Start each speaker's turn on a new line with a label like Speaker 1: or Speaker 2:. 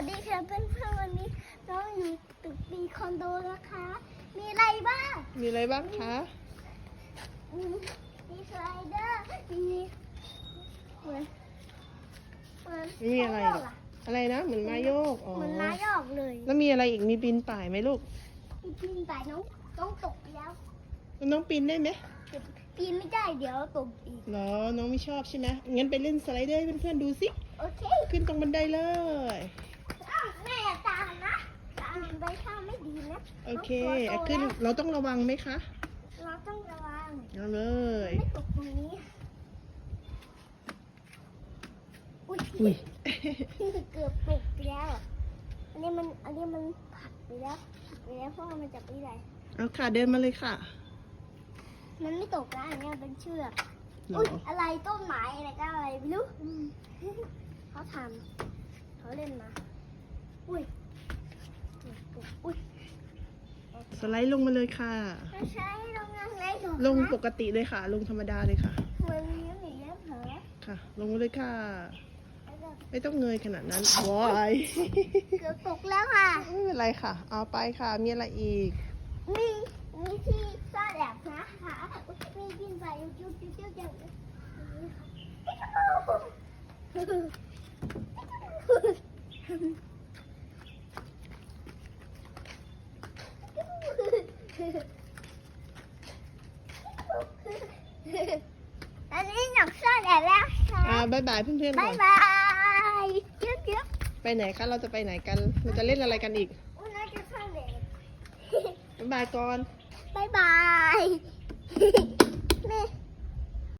Speaker 1: วัสดีค่ะเพื่อนๆวันนี้น้องอยู่ตึกปีคอนโดนะคะ มีอะไรบ้าง
Speaker 2: มีอะไรบ้างคะ
Speaker 1: มีมีสไลเดอร์ มีเหมือนเหมือน
Speaker 2: ไม่มีอะไรหรอกอะไรนะ เหมือนไม้โยก อ๋อ
Speaker 1: เหมือนไม้ยอกเลย
Speaker 2: แล้วมีอะไรอีก มีปีนป่ายไหมลูก
Speaker 1: มีปีนไปน้องต้องตกแล้ว
Speaker 2: น้องปีนได้ไหม
Speaker 1: ปีนไม่ได้เดี๋ยวตกอีก
Speaker 2: เหรอ น้องไม่ชอบใช่ไหมงั้นไปเล่นสไลเดอร์ให้เพื่อนๆดูสิ
Speaker 1: โอเค
Speaker 2: ขึ้นตรงบันไดเลย
Speaker 1: อ้าวแม่อย่าตามนะ ตามไปข้างไม่ดีนะ
Speaker 2: โอเค
Speaker 1: น้
Speaker 2: อะ
Speaker 1: องตัวโต
Speaker 2: ขึ้น
Speaker 1: แล้ว
Speaker 2: เราต้องระวังไหมคะ
Speaker 1: เราต้องระวัง
Speaker 2: เอาเลย
Speaker 1: ไม่ตกตรงนี้ อุ้ย
Speaker 2: อุ้ย
Speaker 1: เกือบตกไปแล้ว อันนี้มัน อันนี้มันผักไปแล้วผักไปแล้วเพราะว่ามันจับไม่ได้
Speaker 2: เอาค่ะเดินมาเลยค่ะ
Speaker 1: มันไม่ตกนะอันนี้มันเป็นเชือก
Speaker 2: เหร
Speaker 1: อุ้ย
Speaker 2: อ
Speaker 1: อะไรต้นไม้อะไรก็อะไรไม่รู้เขาทำเขาเล่นมา อุ้ยอุ้ย
Speaker 2: สไลด์ลงมาเลยค่ะ
Speaker 1: ไม่ใช่ลงยังไงหรอ
Speaker 2: ลงปกติเลยค่ะ ลงธรรมดาเลยค่ะ
Speaker 1: มันมีหนีเลี้ยงเหรอ
Speaker 2: ค่ะ ลงมาเลยค่ะ
Speaker 1: แล้วก็
Speaker 2: ไม่ต้องเงยขนาดนั้นว้าย
Speaker 1: เกือบตกแล้วค่ะ
Speaker 2: ไม่เป็นไรค่ะ เอาไปค่ะ มีอะไรอีก
Speaker 1: มีมีที่ซ่อนแอบนะคะมีกินไปจุ๊บจุ๊บจุ๊บอย่างนี้ อันนี้หนักซ่อนแอบแล้วค่ะ
Speaker 2: อ่าบายบายเพื่อนๆก่
Speaker 1: บา
Speaker 2: อยน
Speaker 1: บายเยอะเยอะ
Speaker 2: ไปไหนคะเราจะไปไหนกัน เราจะเล่นอะไรกันอีก
Speaker 1: อุ้ยน่าจะซ่อนแอบ
Speaker 2: บายบายก่อน
Speaker 1: บายบาย แม่